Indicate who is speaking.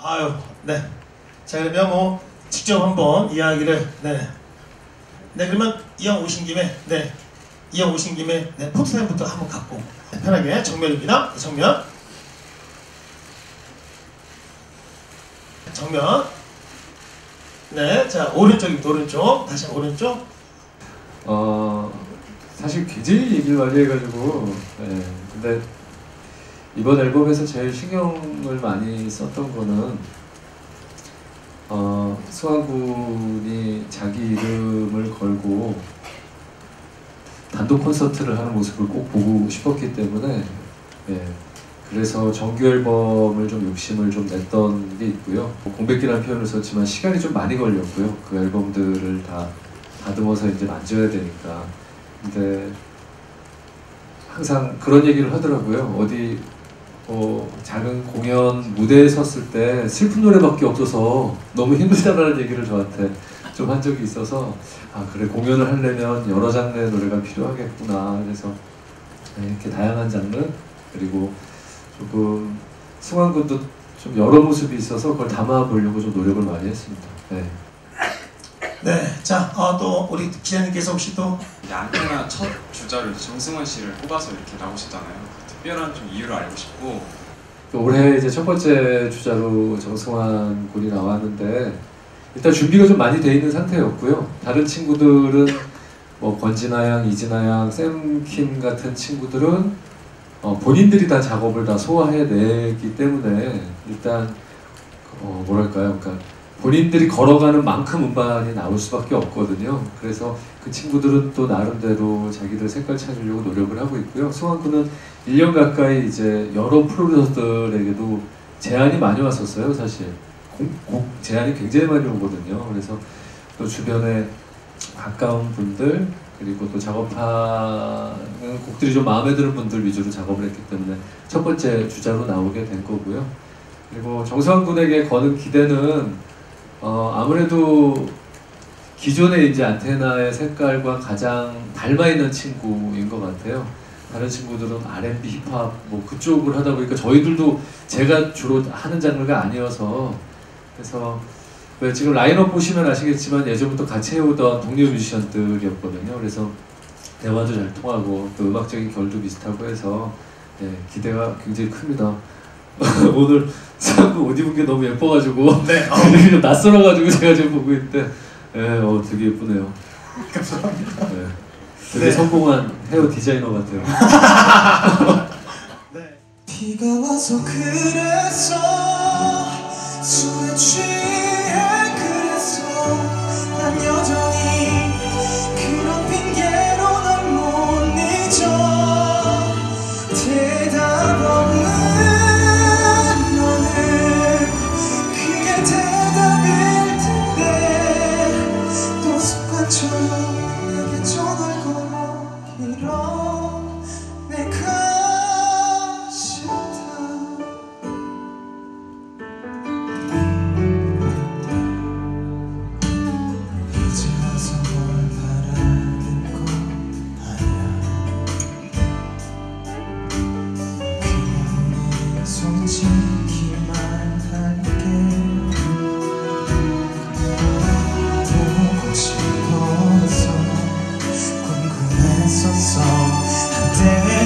Speaker 1: 아유, 네. 자, 그러면 뭐, 직접 한번 이야기를, 네. 네, 그러면 이왕 오신 김에, 네. 이왕 오신 김에, 네, 포토타임부터 한번 갖고, 네, 편하게 정면입니다. 정면. 정면. 네, 자, 오른쪽입니다. 오른쪽. 다시 오른쪽.
Speaker 2: 어 사실 굉장히 얘기를 많이 해가지고 예, 근데 이번 앨범에서 제일 신경을 많이 썼던 거는 어 수환군이 자기 이름을 걸고 단독 콘서트를 하는 모습을 꼭 보고 싶었기 때문에 예, 그래서 정규 앨범을 좀 욕심을 좀 냈던 게 있고요. 뭐 공백기라는 표현을 썼지만 시간이 좀 많이 걸렸고요. 그 앨범들을 다 다듬어서 이제 만져야 되니까. 근데 항상 그런 얘기를 하더라고요. 어디 뭐 작은 공연 무대에 섰을 때 슬픈 노래밖에 없어서 너무 힘들다라는 얘기를 저한테 좀 한 적이 있어서 아 그래 공연을 하려면 여러 장르의 노래가 필요하겠구나 그래서 네, 이렇게 다양한 장르 그리고 조금 승환 군도 좀 여러 모습이 있어서 그걸 담아 보려고 좀 노력을 많이 했습니다. 네.
Speaker 1: 네, 자, 어, 또 우리 기자님께서 혹시 또
Speaker 3: 안테나 첫 주자로 이제 정승환 씨를 뽑아서 이렇게 나오시잖아요. 특별한 좀 이유를 알고 싶고
Speaker 2: 올해 이제 첫 번째 주자로 정승환 군이 나왔는데 일단 준비가 좀 많이 돼 있는 상태였고요. 다른 친구들은 뭐 권진아 양, 이진아 양, 샘킴 같은 친구들은 어, 본인들이 다 작업을 다 소화해내기 때문에 일단 어, 뭐랄까요, 그러니까 본인들이 걸어가는 만큼 음반이 나올 수밖에 없거든요. 그래서 그 친구들은 또 나름대로 자기들 색깔 찾으려고 노력을 하고 있고요. 승환 군은 1년 가까이 이제 여러 프로듀서들에게도 제안이 많이 왔었어요, 사실. 곡, 곡 제안이 굉장히 많이 오거든요. 그래서 또 주변에 가까운 분들 그리고 또 작업하는 곡들이 좀 마음에 드는 분들 위주로 작업을 했기 때문에 첫 번째 주자로 나오게 된 거고요. 그리고 정성환 군에게 거는 기대는 어, 아무래도 기존의 이제 안테나의 색깔과 가장 닮아 있는 친구인 것 같아요. 다른 친구들은 R&B, 힙합 뭐 그쪽을 하다 보니까 저희들도 제가 주로 하는 장르가 아니어서 그래서 왜 지금 라인업 보시면 아시겠지만 예전부터 같이 해오던 동료 뮤지션들이었거든요. 그래서 대화도 잘 통하고 또 음악적인 결도 비슷하고 해서 네, 기대가 굉장히 큽니다. 오늘 자꾸 옷 입은 게 너무 예뻐가지고
Speaker 1: 네, 어,
Speaker 2: 좀 낯설어가지고 제가 지금 보고 있는데 네, 어, 되게 예쁘네요.
Speaker 1: 감사합니다.
Speaker 2: 네. 되게
Speaker 1: 네.
Speaker 2: 성공한 헤어 디자이너 같아요.
Speaker 1: 네.
Speaker 4: 비가 와서 그래서 술에 취 내게 전화를 걸어 내가 싫다 이제 와서 뭘 바라는 건 아니야. 그냥 내 솔직 궁금